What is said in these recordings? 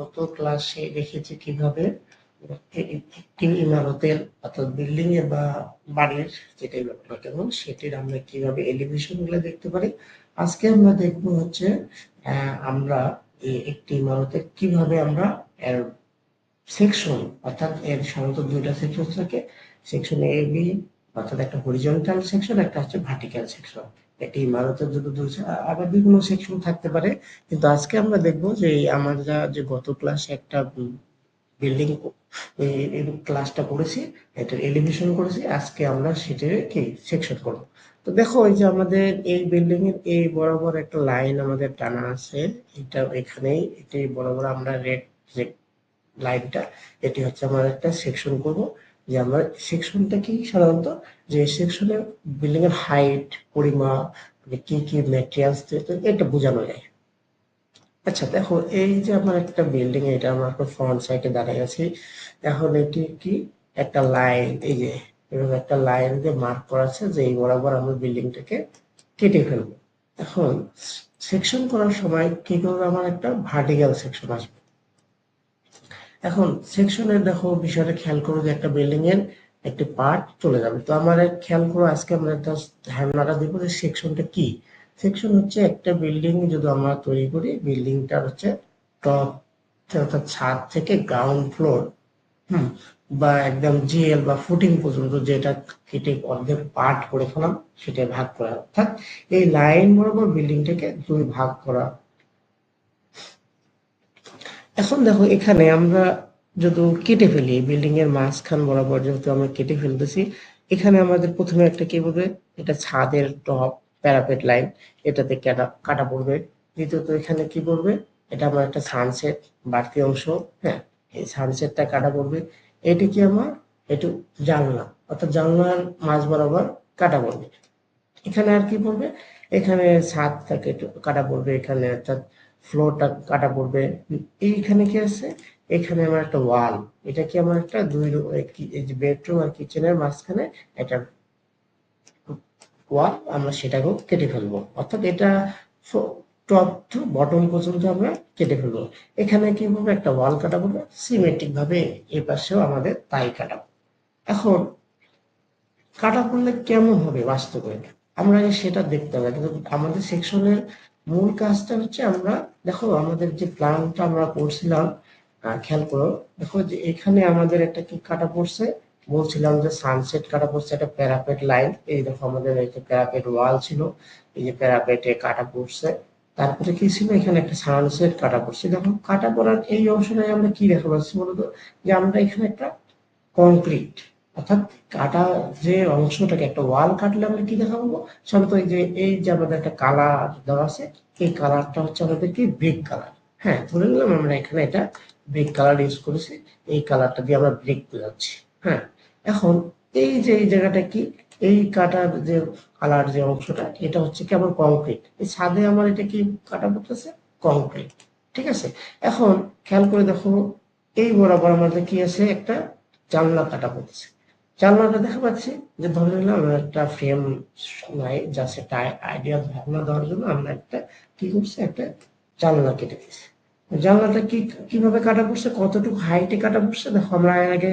গত ক্লাসে দেখেছি কীভাবে একটি ইমারতের অর্থাৎ বিল্ডিং এর বা বাড়ির যেটাই ব্যাপার না কেন সেটির আমরা কীভাবে এলিভেশনগুলো দেখতে পারি। আজকে আমরা দেখব হচ্ছে আমরা একটি ইমারতের কীভাবে আমরা এর সেকশন অর্থাৎ এর সাধারণত দুইটা সেকশন থাকে। সেকশন এ বি অর্থাৎ একটা হরিজন্টাল সেকশন একটা হচ্ছে ভার্টিক্যাল সেকশন একটি ইমারতের যদি দুই আবার বিভিন্ন সেকশন থাকতে পারে। কিন্তু আজকে আমরা দেখব যে আমরা যে গত ক্লাসে একটা বিল্ডিং ক্লাসটা করেছি, এটার এলিভেশন করেছি, আজকে আমরা সেটার কি সেকশন করব। তো দেখো, এই যে আমাদের এই বিল্ডিং এর এই বরাবর একটা লাইন আমাদের টানা আছে। এটা এখানেই, এটি বরাবর আমরা রেড লাইনটা এটি হচ্ছে আমরা একটা সেকশন করব। যে আমরা সেকশনটা কি সাধারণত? যে সেকশনে বিল্ডিং এর হাইট পরিমাপ মানে কি কি ম্যাটেরিয়ালস এটা বোঝানো যায়। আচ্ছা দেখো, এই যে আমার একটা বিল্ডিং এটা আমার ফ্রন্ট সাইডে দাঁড়িয়ে আছি, এখন এটি কি? একটা লাইন এই যে এরকম একটা লাইন দিয়ে মার্ক করা আছে যে এই বরাবর আমরা বিল্ডিংটাকে কেটে ফেলব। এখন সেকশন করার সময় কি করবে? আমার একটা ভার্টিক্যাল সেকশন আসবে। এখন সেকশনের দেখো বিষয়টা খেয়াল করো যে একটা বিল্ডিং এর একটি পার্ট চলে যাবে। তো আমার খেয়াল করো আজকে আমরা একটা ধারণাটা দিব যে সেকশনটা কি। সেকশন হচ্ছে একটা বিল্ডিং যদি আমরা তৈরি করি বিল্ডিংটার হচ্ছে টপ অর্থাৎ ছাদ থেকে গ্রাউন্ড ফ্লোর হুম, বা একদম জিএল বা ফুটিং পর্যন্ত যেটা কেটে অর্ধেক পার্ট করে ফেলাম সেটা ভাগ করা। অর্থাৎ এই লাইন বরাবর বিল্ডিংটাকে দুই ভাগ করা এখন দেখো, এখানে আমরা যদি কেটে ফেলি বিল্ডিং এর মাঝখান বরাবর যেহেতু আমরা কেটে ফেলতেছি, এখানে আমাদের প্রথমে একটা কি পড়বে? এটা ছাদের টপ প্যারাপেট লাইন এটাতে কাটা পড়বে। দ্বিতীয়ত এখানে কি পড়বে? এটা আমার একটা সানসেট বাড়তি অংশ হ্যাঁ এই সানসেটটা কাটা পড়বে। এটি কি আমার? একটু জানলা, অর্থাৎ জানলার মাঝ বরাবর কাটা পড়বে। এখানে আর কি পড়বে? এখানে ছাদটাকে একটু কাটা পড়বে, এখানে অর্থাৎ ফ্লোরটা কাটা পড়বে। এইখানে কি আছে? এখানে আমার একটা ওয়াল। এটা কি আমার একটা দুই বেডরুম আর কিচেনের মাঝখানে একটা ওয়াল, আমরা সেটাকেও কেটে ফেলব। অর্থাৎ এটা টপ টু বটম পর্যন্ত আমরা কেটে ফেলব। এখানে কি হবে একটা ওয়াল কাটা পড়বে? সিমেট্রিক ভাবে এই পাশেও আমাদের তাই কাটাবো এখন, কাটা পড়লে কেমন হবে বাস্তবে? আমরা সেটা দেখতে হবে। কিন্তু আমাদের সেকশনের মূল কাজটা হচ্ছে আমরা, দেখো আমাদের যে প্ল্যানটা আমরা করছিলাম খেয়াল করো, দেখো যে এখানে আমাদের একটা কি কাটা পড়ছে? বলছিলাম যে সানসেট কাটা পড়ছে, একটা প্যারাপেট লাইন এই দেখো আমাদের যে প্যারাপেট ওয়াল ছিল, এই যে প্যারাপেটে কাটা পড়ছে। তারপরে কি ছিল? এখানে একটা সানসেট কাটা পড়ছে। দেখো কাটা পড়ার এই অংশটাই আমরা কি দেখা পাচ্ছি বলতো যে আমরা এখানে একটা কংক্রিট অর্থাৎ কাটা যে অংশটাকে, একটা ওয়াল কাটলে আমরা কি দেখা পাবো সাধারণত এই যে এই যে আমাদের একটা কালার দেওয়া আছে, এই কালারটা হচ্ছে আমাদের কি? ব্রিক কালার হ্যাঁ ধরে নিলাম আমরা এখানে এটা ব্রেক কালার ইউজ করেছি, এই কালারটা দিয়ে আমরা ব্রেক বোঝাচ্ছি হ্যাঁ এখন এই যে, এই জায়গাটা কি? এই কাটার যে কালার যে অংশটা, এটা হচ্ছে কি আমার কংক্রিট এই ছাদে আমার এটা কি কাটা পড়তেছে? কংক্রিট ঠিক আছে? এখন খেয়াল করে দেখো, এই বরাবর আমাদের কি আছে? একটা জানলা কাটা পড়তেছে। জানলাটা দেখা পাচ্ছি যে ধরে নিলাম আমরা একটা ফ্রেম নাই যা সেটা আইডিয়া ধারণা দেওয়ার জন্য আমরা একটা কি করছি, একটা জানলা কেটে দিচ্ছি জানলাটা কি, কীভাবে কাটা পড়ছে কতটুকু হাইটে কাটা পড়ছে দেখো আমরা আগে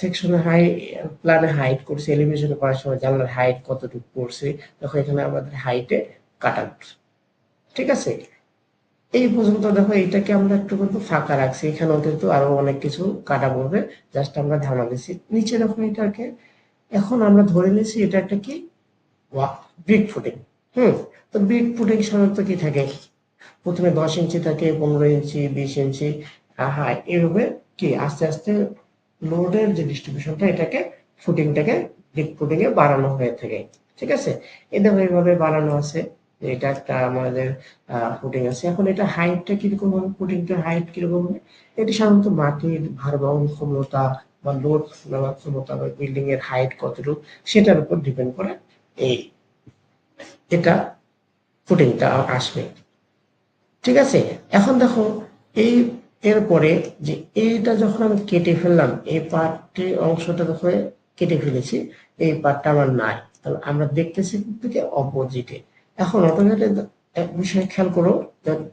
সেকশনে হাই প্ল্যানে হাইট করছি এলিভেশনে করার সময় জানলার হাইট কতটুকু পড়ছে, দেখো এখানে আমাদের হাইটে কাটা পড়ছে ঠিক আছে? এই পর্যন্ত দেখো, এইটাকে আমরা একটু কিন্তু ফাঁকা রাখছি। এখানেও কিন্তু আরও অনেক কিছু কাটা পড়বে। জাস্ট আমরা ধারণা দিচ্ছি নিচে দেখো এটাকে। এখন আমরা ধরে নিয়েছি এটা একটা কি? ব্রিক ফুটিং হুম, তো ব্রিক ফুটিং সাধারণত কি থাকে? প্রথমে দশ ইঞ্চি থাকে, পনেরো ইঞ্চি, বিশ ইঞ্চি। হ্যাঁ এভাবে কি? আস্তে আস্তে লোডের যে ডিস্ট্রিবিউশনটা এটাকে ফুটিংটাকে ডিপ ফুটিং এ বাড়ানো হয়ে থাকে। ঠিক আছে? এই দেখো এইভাবে বাড়ানো আছে। এটা একটা আমাদের ফুটিং আছে। এখন এটা হাইটটা কীরকম হবে? ফুটিংটার হাইট কীরকম হবে? এটি সাধারণত মাটির ভার বহন ক্ষমতা বা লোড নেওয়ার ক্ষমতা বা বিল্ডিং এর হাইট কতটুকু, সেটার উপর ডিপেন্ড করে এই এটা ফুটিংটা আসবে। ঠিক আছে? এখন দেখো, এই, এরপরে যে এইটা যখন আমি কেটে ফেললাম, এই পার্টটি অংশটা যখন কেটে ফেলেছি, এই পার্টটা আমার নাই। তাহলে আমরা দেখতেছি থেকে অপোজিটে এখন অটোমেটিক এক বিষয় খেয়াল করো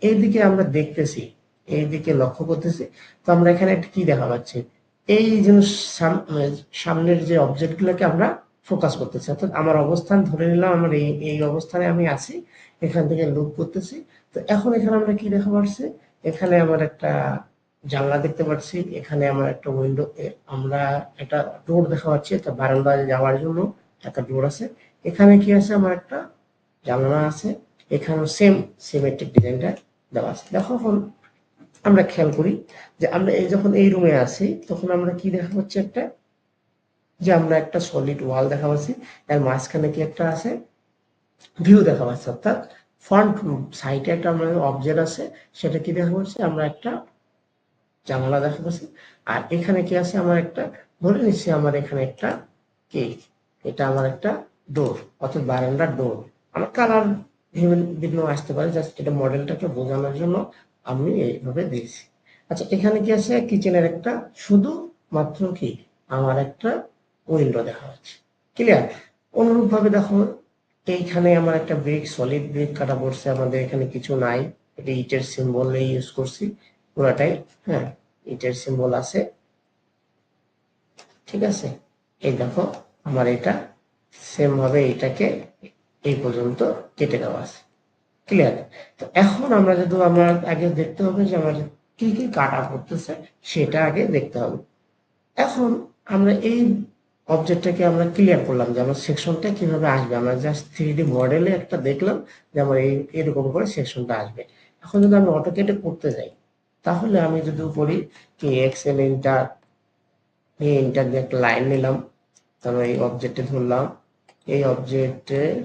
এইদিকে আমরা দেখতেছি এই দিকে লক্ষ্য করতেছি, তো আমরা এখানে একটা কি দেখা পাচ্ছি? এই সাম- সামনের যে অবজেক্টগুলোকে আমরা ফোকাস করতেছি, অর্থাৎ আমার অবস্থান ধরে নিলাম, আমার এই এই অবস্থানে আমি আছি, এখান থেকে লুক করতেছি, তো এখন এখানে আমরা কি দেখা পাচ্ছি? এখানে আমার একটা জানলা দেখতে পাচ্ছি, এখানে আমার একটা উইন্ডো আমরা একটা ডোর দেখা পাচ্ছি, একটা বারান্দায় যাওয়ার জন্য একটা ডোর আছে, এখানে কি আছে? আমার একটা জানালা আছে। এখানেও সেম সিমেট্রিক ডিজাইনটা দেওয়া আছে। দেখো এখন আমরা খেয়াল করি যে আমরা এই যখন এই রুমে আছি, তখন আমরা কি দেখা পাচ্ছি একটা? যে আমরা একটা সলিড ওয়াল দেখা পাচ্ছি। এর মাঝখানে কি একটা আছে? ভিউ দেখা পাচ্ছি, অর্থাৎ ফ্রন্ট সাইডে একটা আমাদের অবজেক্ট আছে, সেটা কি দেখা পাচ্ছি? আমরা একটা জানালা দেখা পাচ্ছি। আর এখানে কি আছে? আমার একটা, ধরে নিচ্ছি আমার এখানে একটা কি এটা আমার একটা ডোর অর্থাৎ বারান্দার ডোর আমার কালার বিভিন্ন আসতে পারে জাস্ট এটা মডেলটাকে বোঝানোর জন্য আমি এইভাবে দিয়েছি। আচ্ছা এখানে কি আছে? কিচেনের একটা, শুধু মাত্র কি? আমার একটা উইন্ডো দেখা যাচ্ছে ক্লিয়ার অনুরূপ ভাবে দেখো, এইখানে আমার একটা ব্রিক সলিড ব্রিক কাটা পড়ছে, আমাদের এখানে কিছু নাই। এটা ইটের সিম্বল ইউজ করছি, পুরাটাই হ্যাঁ ইটের সিম্বল আছে। ঠিক আছে? এই দেখো, আমার এটা সেম ভাবে এটাকে এই পর্যন্ত কেটে দেওয়া আছে। ক্লিয়ার তো এখন আমরা যদি আমরা আগে দেখতে হবে যে আমার কি কি কাটা পড়তেছে, সেটা আগে দেখতে হবে। এখন আমরা এই অবজেক্টটাকে আমরা ক্লিয়ার করলাম যে আমার সেকশনটা কীভাবে আসবে। আমরা জাস্ট থ্রি ডি মডেলে একটা দেখলাম যে আমার এই, এরকম করে সেকশনটা আসবে। এখন যদি আমি অটোকেটে করতে যাই, তাহলে আমি যদি করি কি এক্সেল ইন্টার এই ইন্টার দিয়ে একটা লাইন নিলাম, তারপর এই অবজেক্টে ধরলাম। এই অবজেক্টের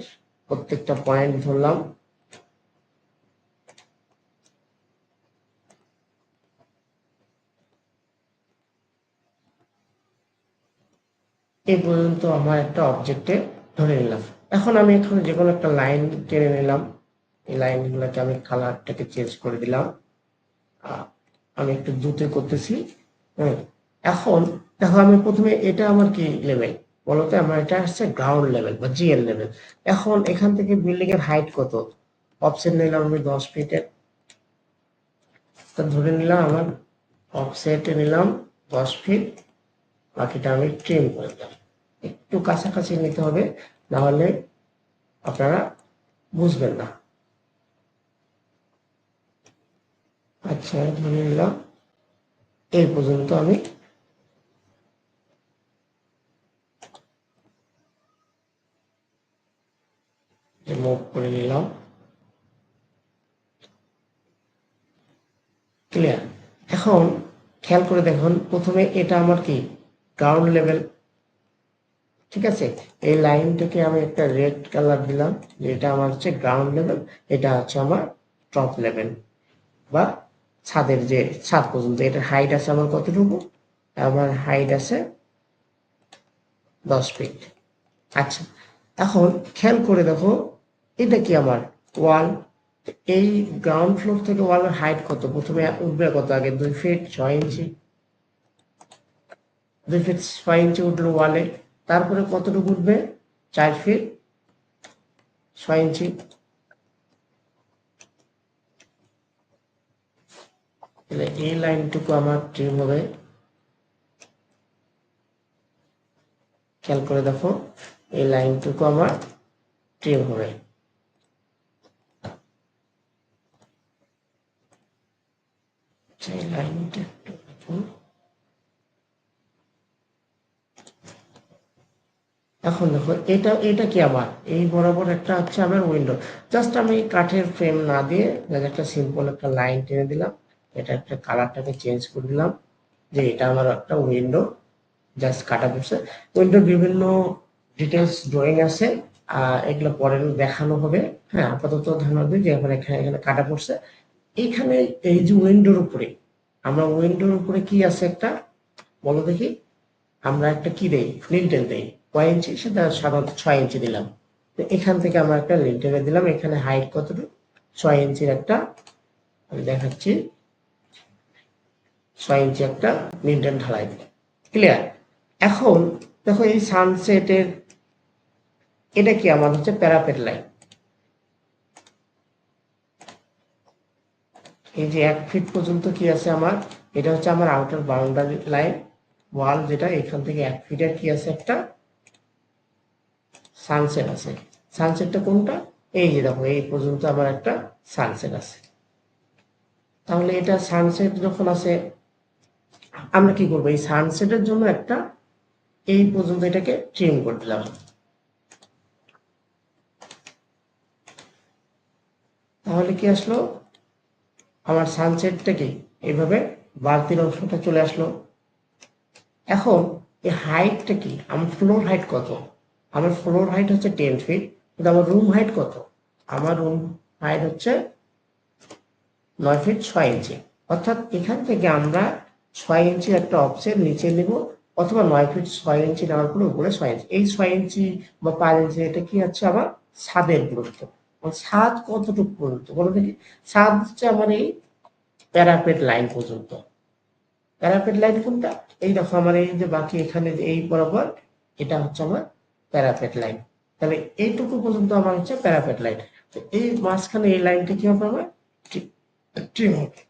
প্রত্যেকটা পয়েন্ট ধরলাম। এই পর্যন্ত আমার একটা অবজেক্টে ধরে নিলাম। এখন আমি এখানে যে কোনো একটা লাইন টেনে নিলাম। এই লাইন লাইনগুলোকে আমি কালারটাকে চেঞ্জ করে দিলাম। আমি একটু দ্রুত করতেছি। হ্যাঁ এখন দেখো আমি প্রথমে এটা আমার কি লেভেল বলতো আমার এটা আসছে গ্রাউন্ড লেভেল বা জিএল লেভেল এখন এখান থেকে বিল্ডিং এর হাইট কত? অফসেট নিলাম আমি দশ ফিটের তা ধরে নিলাম আমার অফসেটে নিলাম দশ ফিট বাকিটা আমি ট্রিম করে দিলাম। একটু কাছাকাছি নিতে হবে, না হলে আপনারা বুঝবেন না। আচ্ছা ধরে নিলাম, এই পর্যন্ত আমি মুভ করে নিলাম। ক্লিয়ার এখন খেয়াল করে দেখুন, প্রথমে এটা আমার কি? গ্রাউন্ড লেভেল ঠিক আছে? এই লাইনটাকে আমি একটা রেড কালার দিলাম এটা আমার হচ্ছে গ্রাউন্ড লেভেল এটা হচ্ছে আমার টপ লেভেল বা ছাদের যে ছাদ পর্যন্ত। এটার হাইট আছে আমার কতটুকু? আমার হাইট আছে দশ ফিট আচ্ছা এখন খেয়াল করে দেখো এটা কি আমার? ওয়াল এই গ্রাউন্ড ফ্লোর থেকে ওয়ালের হাইট কত? প্রথমে উঠবে কত? আগে দুই ফিট ছয় ইঞ্চি দুই ফিট ছয় ইঞ্চি উঠল ওয়ালে তারপরে কতটুকু উঠবে? চার ফিট ছয় ইঞ্চি এই লাইনটুকু আমার ট্রিম হবে। খেয়াল করে দেখো, এই লাইনটুকু আমার ট্রিম হবে। এখন দেখো, এটা এটা কি আবার? এই বরাবর একটা হচ্ছে আমার উইন্ডো জাস্ট আমি কাঠের ফ্রেম না দিয়ে একটা সিম্পল একটা লাইন টেনে দিলাম। এটা একটা কালারটাকে চেঞ্জ করে দিলাম যে এটা আমার একটা উইন্ডো জাস্ট কাটা পড়ছে উইন্ডোর বিভিন্ন ডিটেলস ড্রয়িং আছে এগুলো পরে দেখানো হবে। হ্যাঁ আপাতত ধারণা দিই যে এখানে এখানে কাটা পড়ছে। এইখানে এই যে উইন্ডোর উপরে, আমরা উইন্ডোর উপরে কি আছে একটা? বলো দেখি। আমরা একটা কি দেই? লিন্টেল দেই। কয় ইঞ্চি? সেটা সাধারণত ছয় ইঞ্চি দিলাম। তো এখান থেকে আমরা একটা লিন্টেলে দিলাম। এখানে হাইট কতটুকু? ছয় ইঞ্চির একটা, আমি দেখাচ্ছি। ছয় ইঞ্চি একটা লিন্টেল ঢালাই দিলাম। ক্লিয়ার এখন দেখো এই সানসেটের এটা কি আমার হচ্ছে প্যারাপেট লাইন এই যে এক ফিট পর্যন্ত কি আছে আমার? এটা হচ্ছে আমার আউটার বাউন্ডারি লাইন ওয়াল যেটা এখান থেকে এক ফিটের কি আছে একটা? সানসেট আছে। সানসেটটা কোনটা? এই যে দেখো, এই পর্যন্ত আমার একটা সানসেট আছে। তাহলে এটা সানসেট যখন আছে, আমরা কি করব? এই সানসেটের জন্য একটা, এই পর্যন্ত এটাকে ট্রিম করে দিলাম। তাহলে কি আসলো? আমার সানসেটটা কি? এইভাবে বাড়তির অংশটা চলে আসলো। এখন এই হাইটটা কি? আমার ফ্লোর হাইট কত? আমার ফ্লোর হাইট হচ্ছে টেন ফিট কিন্তু আমার রুম হাইট কত? আমার রুম হাইট হচ্ছে নয় ফিট ছয় ইঞ্চি অর্থাৎ এখান থেকে আমরা ছয় ইঞ্চি একটা অফসেট নিচে নেব, অথবা নয় ফিট ছয় ইঞ্চি নেওয়ার পরে উপরে ছয় ইঞ্চি এই ছয় ইঞ্চি বা পাঁচ ইঞ্চি এটা কি হচ্ছে আমার ছাদের দূরত্ব। ছাদ কতটুকু পর্যন্ত বলো দেখি। ছাদ হচ্ছে আমার এই প্যারাপেট লাইন পর্যন্ত। প্যারাপেট লাইন কোনটা? এই দেখো আমার এই যে বাকি এখানে যে এই বরাবর, এটা হচ্ছে আমার প্যারাপেট লাইন। তাহলে এইটুকু পর্যন্ত আমার হচ্ছে প্যারাপেট লাইন। তো এই মাঝখানে এই লাইনটা কি হবে আমার? ট্রিম হবে।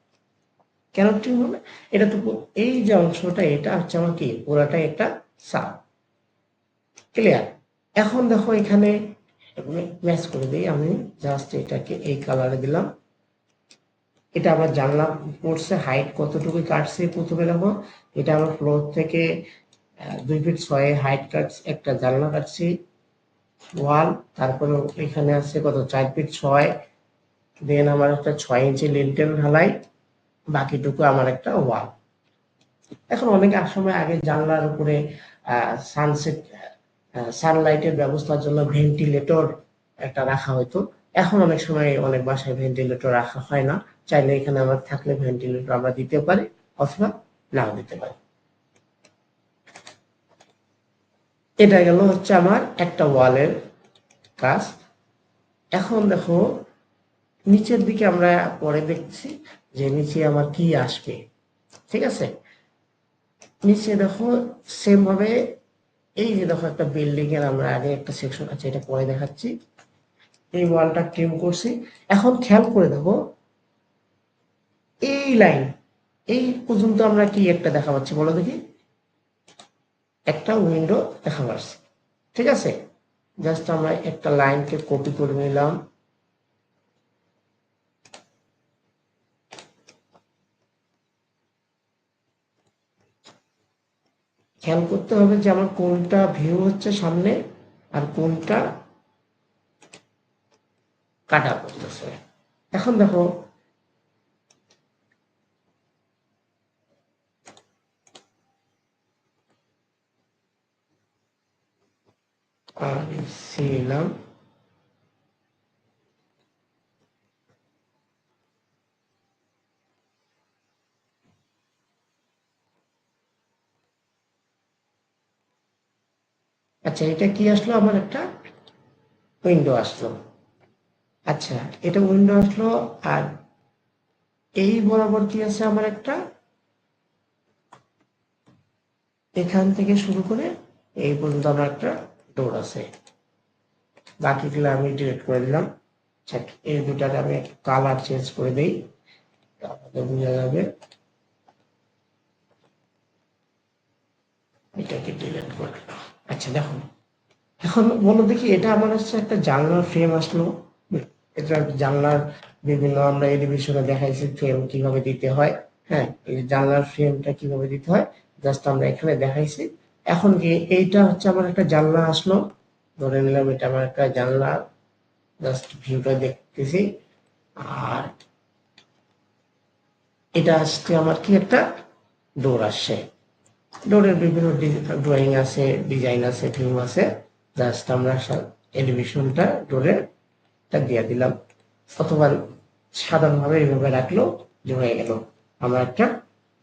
কেন ট্রিম হবে? এটা তো এই যে অংশটা, এটা হচ্ছে আমার কি? পুরাটা একটা সাব ক্লিয়ার এখন দেখো এখানে ম্যাচ করে দিই। আমি জাস্ট এটাকে এই কালারে দিলাম। এটা আমার জানলা পড়ছে হাইট কতটুকু কাটছে প্রথমে দেখো। এটা আমার ফ্লোর থেকে দুই ফিট ছয় হাইট কাটছে, একটা জানলা কাটছি ওয়াল তারপরে এখানে আছে কত, চার ফিট ছয় দেন আমার একটা ছয় ইঞ্চি লিন্টেল ঢালাই, বাকিটুকু আমার একটা ওয়াল এখন অনেক সময় আগে জানলার উপরে সানসেট সানলাইটের ব্যবস্থার জন্য ভেন্টিলেটর একটা রাখা হতো এখন অনেক সময় অনেক বাসায় ভেন্টিলেটর রাখা হয় না। চাইলে এখানে আমার থাকলে ভেন্টিলেটর আমরা দিতে পারি, অথবা নাও দিতে পারি। এটা গেল হচ্ছে আমার একটা ওয়ালের কাজ। এখন দেখো, নিচের দিকে আমরা পরে দেখছি যে নিচে আমার কি আসবে, ঠিক আছে? নিচে দেখো সেম ভাবে এই যে দেখো একটা বিল্ডিং এর আমরা আগে একটা সেকশন আছে, এটা পরে দেখাচ্ছি। এই ওয়ালটা ট্রিম করছি। এখন খেয়াল করে দেখো, এই লাইন এই পর্যন্ত আমরা কি একটা দেখা পাচ্ছি বলো দেখি? একটা উইন্ডো দেখা পাচ্ছি। ঠিক আছে? জাস্ট আমরা একটা লাইনকে কপি করে নিলাম। খেয়াল করতে হবে যে আমার কোনটা ভিউ হচ্ছে সামনে আর কোনটা কাটা করতেছে। এখন দেখো ছিলাম আচ্ছা এটা কি আসলো? আমার একটা উইন্ডো আসলো। আচ্ছা এটা উইন্ডো আসলো আর এই বরাবর কি আছে আমার একটা? এখান থেকে শুরু করে এই পর্যন্ত আমার একটা ডোর আছে। বাকিগুলো আমি ডিলিট করে দিলাম। আচ্ছা, এই দুটার আমি কালার চেঞ্জ করে দিই। বোঝা যাবে এটাকে ডিলিট করে আচ্ছা দেখো এখন বলো দেখি, এটা আমার হচ্ছে একটা জানলার ফ্রেম আসলো। এটা জানলার বিভিন্ন আমরা এলিভেশনে দেখাইছি ফ্রেম কীভাবে দিতে হয়। হ্যাঁ এই জানলার ফ্রেমটা কীভাবে দিতে হয় জাস্ট আমরা এখানে দেখাইছি। এখন কি এইটা হচ্ছে আমার একটা জানলা আসলো। ধরে নিলাম এটা আমার একটা জানলা। জাস্ট ভিউটা দেখতেছি। আর এটা আসছে আমার কি একটা? ডোর আসছে ডোরের বিভিন্ন ড্রয়িং আছে ডিজাইন আছে ভিউ আছে। জাস্ট আমরা এলিভেশনটা ডোরের দিয়ে দিলাম। অথবা সাধারণভাবে এইভাবে রাখল যে হয়ে গেল আমার একটা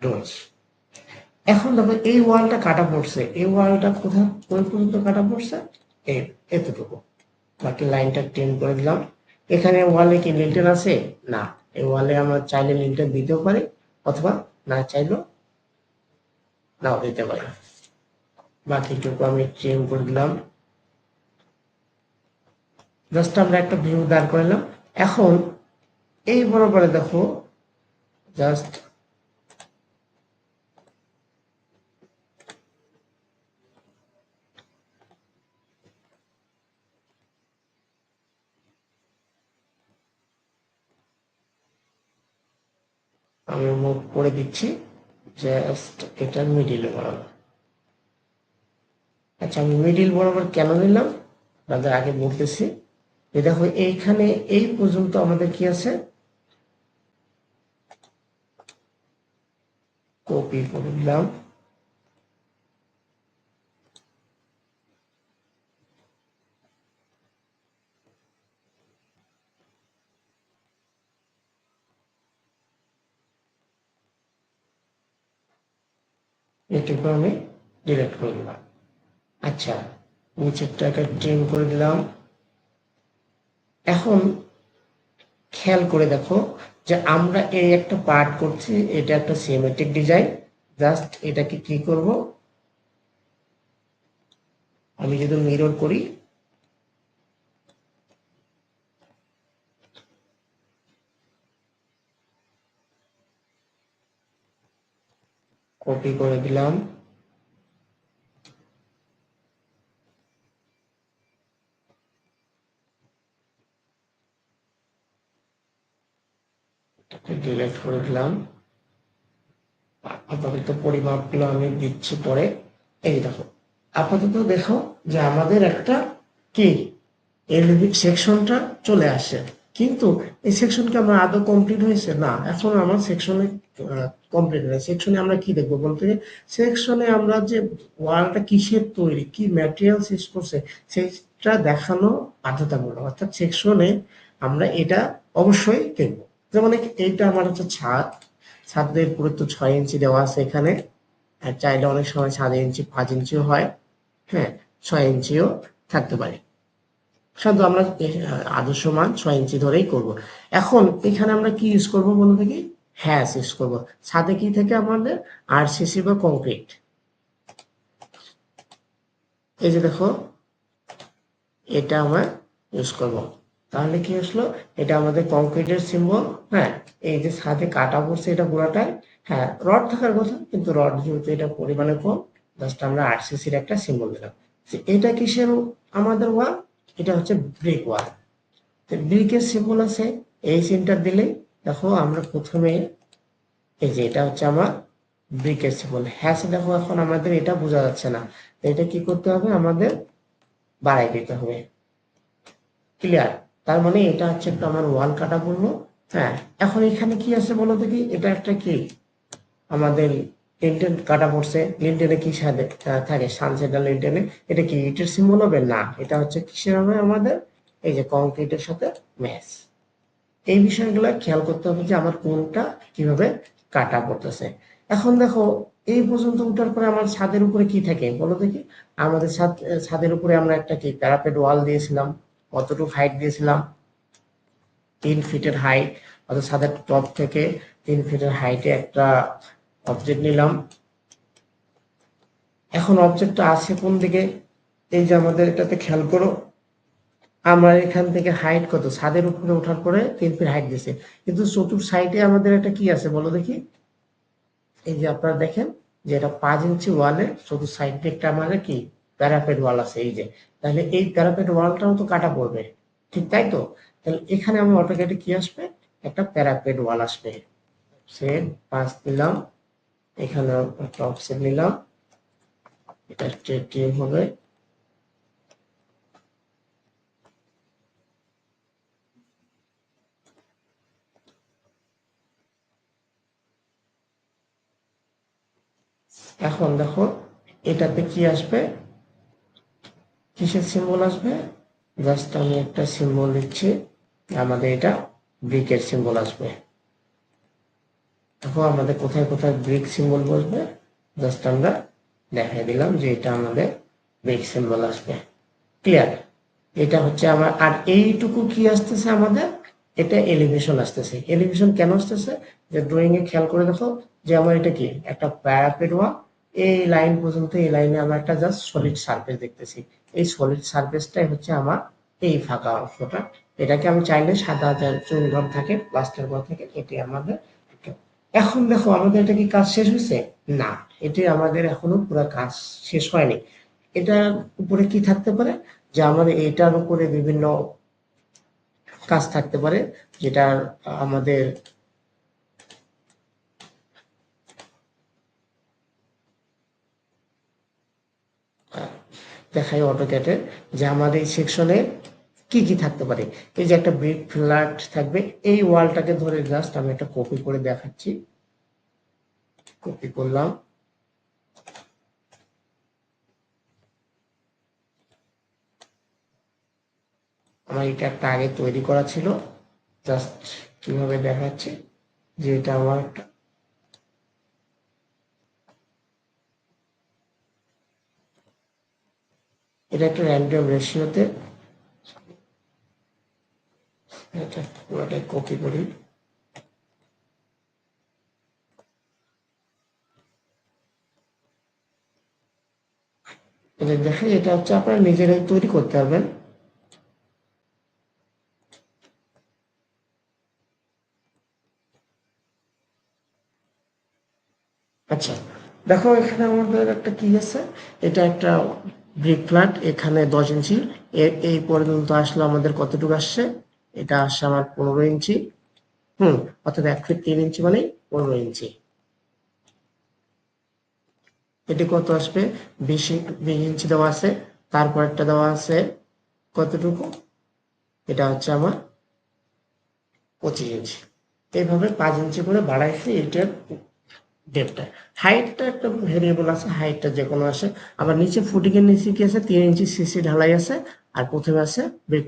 ডোর এখন দেখো এই ওয়ালটা কাটা পড়ছে। এই ওয়ালটা কোথায় কোন পর্যন্ত কাটা পড়ছে? এই এতটুকু। বাকি লাইনটা টেন করে দিলাম। এখানে ওয়ালে কি লিন্টেল আছে? না। এই ওয়ালে আমরা চাইলে লিন্টেল দিতেও পারি, অথবা না চাইলেও নাও দিতে পারি। বাকিটুকু আমি ট্রিম করে দিলাম। জাস্ট আমরা একটা ভিউ দাঁড় করলাম এখন এই বরাবরে দেখো জাস্ট আমি মুভ করে দিচ্ছি। জাস্ট এটা মিডিল বরাবর আচ্ছা আমি মিডিল বরাবর কেন নিলাম আপনাদের আগে বলতেছি যে দেখো, এইখানে এই পর্যন্ত আমাদের কি আছে? কপি করে দিলাম। এটুকু আমি ডিলেট করে দিলাম। আচ্ছা নিচেরটাকে ট্রিম করে দিলাম। এখন খেয়াল করে দেখো যে আমরা এই একটা পার্ট করছি, এটা একটা সিমেট্রিক ডিজাইন জাস্ট এটাকে কি করব? আমি যদি মিরর করি কপি করে দিলাম। ডিলেট করে দিলাম। আপাতত পরিমাপগুলো আমি দিচ্ছি পরে। এই দেখো, আপাতত দেখো যে আমাদের একটা কি? এলিভিক সেকশনটা চলে আসে। কিন্তু এই সেকশনকে আমরা আদৌ কমপ্লিট হয়েছে? না, এখন আমার সেকশনে কমপ্লিট হয়েছে সেকশনে আমরা কি দেখব বলতে গেলে? সেকশনে আমরা যে ওয়ালটা কিসের তৈরি, কি ম্যাটেরিয়ালস ইউজ করছে সেটা দেখানো বাধ্যতামূলক। অর্থাৎ সেকশনে আমরা এটা অবশ্যই দেখব। যেমন এইটা আমার হচ্ছে ছাদ। ছাদের পুরুত্ব ছয় ইঞ্চি দেওয়া আছে এখানে। আর চাইলে অনেক সময় সাত ইঞ্চি, পাঁচ ইঞ্চিও হয়। হ্যাঁ ছয় ইঞ্চিও থাকতে পারে। সাধারণত আমরা আদর্শ মান ছয় ইঞ্চি ধরেই করব। এখন এখানে আমরা কি ইউজ করব বলতে দেখি? হ্যাস ইউজ করব। ছাদে কি থেকে আমাদের? আর সিসি বা কংক্রিট এই যে দেখো, এটা আমরা ইউজ করব। তাহলে কি আসলো? এটা আমাদের কংক্রিটের সিম্বল হ্যাঁ? এই যে ছাদে কাটা পড়ছে এটা পুরাটাই হ্যাঁ? রড থাকার কথা, কিন্তু রড যেহেতু এটা পরিমাণে কম জাস্ট আমরা আরসিসির একটা সিম্বল দিলাম। এটা কিসের আমাদের ওয়াল এটা হচ্ছে ব্রিক ওয়াল ব্রিকের সিম্বল আছে, এই সিনটা দিলেই দেখো আমরা প্রথমে, এই যে এটা হচ্ছে আমার ব্রিকের সিম্বল হ্যাঁ দেখো এখন আমাদের এটা বোঝা যাচ্ছে না। তো এটা কি করতে হবে? আমাদের বাড়াই দিতে হবে। ক্লিয়ার তার মানে এটা হচ্ছে একটা আমার ওয়াল কাটা বলব হ্যাঁ এখন এখানে কি আছে বলো দেখি? এটা একটা কি? আমাদের লিনটেন কাটা পড়ছে। লিনটেনে কি থাকে? সানসেটা লিনটেনে এটা কি ইটের সিম্বল হবে? না। এটা হচ্ছে কিসের হবে আমাদের? এই যে কংক্রিটের সাথে ম্যাচ এই বিষয়গুলো খেয়াল করতে হবে যে আমার কোনটা কীভাবে কাটা পড়তেছে। এখন দেখো, এই পর্যন্ত উঠার পরে আমার ছাদের উপরে কি থাকে? বলো দেখি। আমাদের ছাদ, ছাদের উপরে আমরা একটা কি? প্যারাপেট ওয়াল দিয়েছিলাম, কতটুকু হাইট দিয়েছিলাম? তিন ফিটের হাইট অর্থাৎ ছাদের টপ থেকে তিন ফিটের হাইটে একটা অবজেক্ট নিলাম। এখন অবজেক্টটা আছে কোন দিকে? এই যে আমাদের এটাতে খেয়াল করো। আমরা এখান থেকে হাইট কত? ছাদের উপরে ওঠার পরে তিন ফিট হাইট দিছে কিন্তু চতুর সাইডে আমাদের একটা কি আছে বলো দেখি। এই যে আপনারা দেখেন যে এটা পাঁচ ইঞ্চি ওয়ালে চতুর সাইড একটা আমাদের কি? প্যারাপেট ওয়াল আছে, এই যে। তাহলে এই প্যারাপেট ওয়ালটাও তো কাটা পড়বে। ঠিক তাই তো? তাহলে এখানে আমার অটোকেটে কি আসবে? একটা প্যারাপেট ওয়াল আসবে। সেট পাঁচ দিলাম এখানে একটা অফসেট নিলাম। এটা টিম হবে। এখন দেখো, এটাতে কি আসবে? কিসের সিম্বল আসবে? জাস্ট আমি একটা সিম্বল দিচ্ছি। আমাদের এটা ব্রিকের সিম্বল আসবে। দেখো, আমাদের কোথায় কোথায় ব্রিক সিম্বল বসবে? জাস্ট আমরা দেখাই দিলাম যে এটা আমাদের ব্রিক সিম্বল আসবে। ক্লিয়ার এটা হচ্ছে আমার, আর এইটুকু কি আসতেছে আমাদের? এটা এলিভেশন আসতেছে। এলিভেশন কেন আসতেছে? যে ড্রয়িং এ খেয়াল করে দেখো, যে আমার এটা কি? একটা প্যারাপেট ওয়া এই লাইন পর্যন্ত, এই লাইনে আমরা একটা জাস্ট সলিড সারফেস দেখতেছি। এই সলিড সারফেসটাই হচ্ছে আমার এই ফাঁকা অংশটা। এটাকে আমি চাইলে সাদা চুন ঘর থাকে প্লাস্টার ঘর থাকে এটি আমাদের এখন দেখো, আমাদের এটা কি কাজ শেষ হয়েছে? না এটি আমাদের এখনও পুরো কাজ শেষ হয়নি। এটার উপরে কি থাকতে পারে? যে আমাদের এটার উপরে বিভিন্ন কাজ থাকতে পারে, যেটা আমাদের দেখাই অটোক্যাটে যে আমাদের এই সেকশনে কি কি থাকতে পারে? এই যে একটা ব্রিক ফ্ল্যাট থাকবে, এই ওয়ালটাকে ধরে জাস্ট আমি একটা কপি করে দেখাচ্ছি। কপি করলাম। আমার এটা একটা আগে তৈরি করা ছিল। জাস্ট কীভাবে দেখাচ্ছে? যে এটা আমার এটা একটা র্যান্ডম রেশিওতে এটা পুরোটাই কপি করি। এটা দেখে এটা হচ্ছে আপনারা নিজেরাই তৈরি করতে পারবেন। আচ্ছা দেখো এখানে আমাদের একটা কি আছে? এটা একটা ব্রিক ফ্ল্যাট এখানে দশ ইঞ্চি। এই পর্যন্ত আসলে আমাদের কতটুকু আসছে? এটা আসছে আমার পনেরো ইঞ্চি। হুম, অর্থাৎ এক ফিট তিন ইঞ্চি মানে পনেরো ইঞ্চি। এটি কত আসবে? বিশ বিশ ইঞ্চি দেওয়া আছে তারপর একটা দেওয়া আছে কতটুকু? এটা হচ্ছে আমার পঁচিশ ইঞ্চি। এইভাবে পাঁচ ইঞ্চি করে বাড়াইছে, এটার ডেপটা হাইটটা একটা ভেরিয়েবল আছে হাইটটা যে কোনো আছে আবার নিচে ফুটিংয়ের নিচে কি আছে? তিন ইঞ্চি সিসি ঢালাই আছে, আর প্রথমে আছে ব্রিক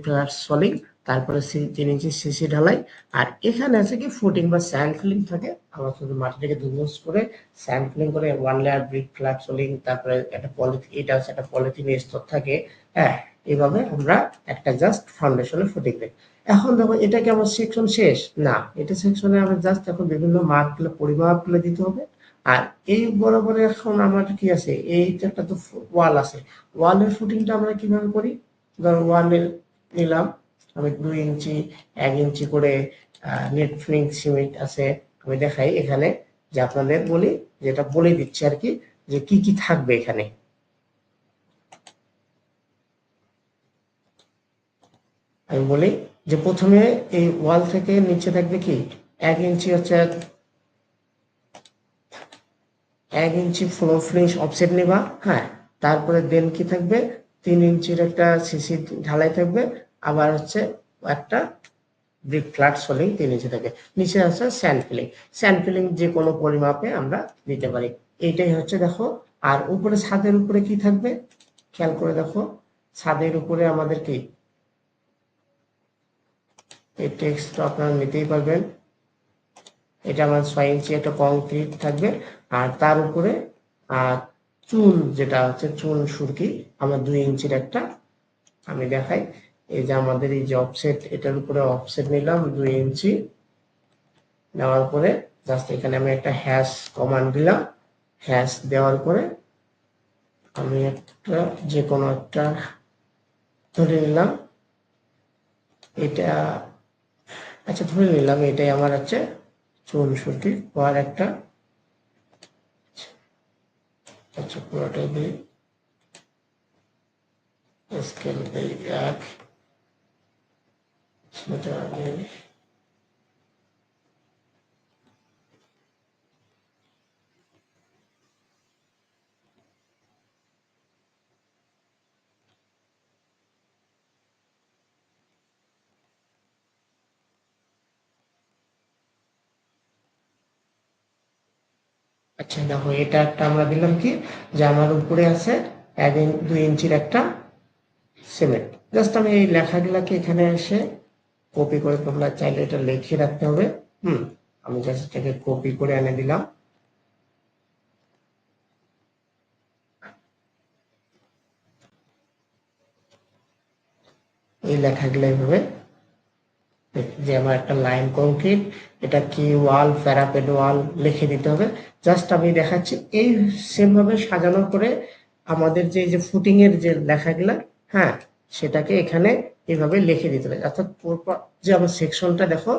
সলিং তারপরে তিন ইঞ্চি সিসি ঢালাই, আর এখানে আছে কি ফুটিং বা স্যান্ড ফিলিং থাকে। আমরা শুধু মাটিটাকে দুমস করে স্যান্ড ফিলিং করে one layer brick flat soling তারপরে একটা পলিথিন এটা হচ্ছে একটা পলিথিন স্তর থাকে। হ্যাঁ এইভাবে আমরা একটা জাস্ট ফাউন্ডেশনে ফুটিং দিই এখন দেখো, এটা কি আমার সেকশন শেষ? না, এটা সেকশনে আমরা জাস্ট এখন বিভিন্ন মার্কগুলো, পরিমাপগুলো দিতে হবে। আর এই বরাবর এখন আমার কি আছে? এই একটা তো ওয়াল আছে। ওয়ালের ফুটিংটা আমরা কীভাবে করি? ধরো ওয়ালের নিলাম। আমি দুই ইঞ্চি, এক ইঞ্চি করে নেট সিমেন্ট আছে, আমি দেখাই এখানে, যে আপনাদের বলি, যেটা বলে দিচ্ছি আর কি, যে কি কি থাকবে এখানে। আমি বলি যে প্রথমে এই ওয়াল থেকে নিচে থাকবে কি, এক ইঞ্চি হচ্ছে, এক ইঞ্চি ফ্লো ফিনিশ অফসেট নেবা হ্যাঁ তারপরে দেন কি থাকবে, তিন ইঞ্চির একটা সিসি ঢালাই থাকবে আবার হচ্ছে একটা ব্রিক ফ্ল্যাট সোলিং তিন ইঞ্চি থাকে। নিচে আছে স্যান্ড ফিলিং স্যান্ড ফিলিং যে কোনো পরিমাপে আমরা দিতে পারি। এইটাই হচ্ছে দেখো, আর উপরে ছাদের উপরে কি থাকবে? খেয়াল করে দেখো, ছাদের উপরে আমাদের কি? এই টেক্সট আপনারা নিতেই পারবেন। এটা আমার ছয় ইঞ্চি একটা কংক্রিট থাকবে। আর তার উপরে, আর চুন যেটা হচ্ছে চুন সুরকি, আমার দুই ইঞ্চির একটা আমি দেখাই। এই যে আমাদের এই যে অফসেট এটার উপরে অফসেট নিলাম দুই ইঞ্চি। নেওয়ার পরে জাস্ট এখানে আমি একটা হ্যাশ কমান্ড দিলাম। হ্যাশ দেওয়ার পরে আমি একটা যে কোনো একটা ধরে নিলাম। এটা আচ্ছা ধরে নিলাম, এটাই আমার আছে চৌষট্টি আর একটা। আচ্ছা পুরোটাই দিই স্কেল দিই আচ্ছা দেখো, এটা একটা আমরা দিলাম কি? যে আমার উপরে আছে এক দুই ইঞ্চির একটা সিমেন্ট জাস্ট আমি এই লেখাগুলাকে এখানে এসে কপি করে তোমরা চাইলে এটা লিখে রাখতে হবে। হুম, আমি জাস্ট এটাকে কপি করে এনে দিলাম। এই লেখাগুলো এইভাবে। যে আমার একটা লাইন কংক্রিট এটা কি ওয়াল প্যারাপেড ওয়াল লিখে দিতে হবে। জাস্ট আমি দেখাচ্ছি, এই সেম ভাবে সাজানো করে আমাদের যে যে ফুটিং এর যে লেখাগুলা হ্যাঁ সেটাকে এখানে এইভাবে লিখে দিতে হবে অর্থাৎ যে আমার সেকশনটা দেখো,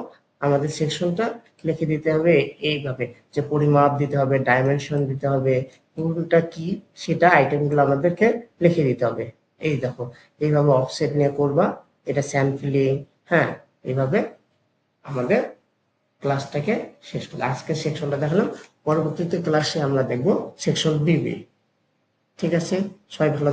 আমাদের সেকশনটা লিখে দিতে হবে এইভাবে। যে পরিমাপ দিতে হবে ডাইমেনশন দিতে হবে কোনটা কি সেটা আইটেমগুলো আমাদেরকে লিখে দিতে হবে। এই দেখো, এইভাবে অফসেট নিয়ে করবা, এটা স্যাম্পলিং হ্যাঁ এইভাবে আমাদের ক্লাসটাকে শেষ করলাম আজকের সেকশনটা দেখালাম, পরবর্তীতে ক্লাসে আমরা দেখব সেকশন বিবি ঠিক আছে? সবাই ভালো।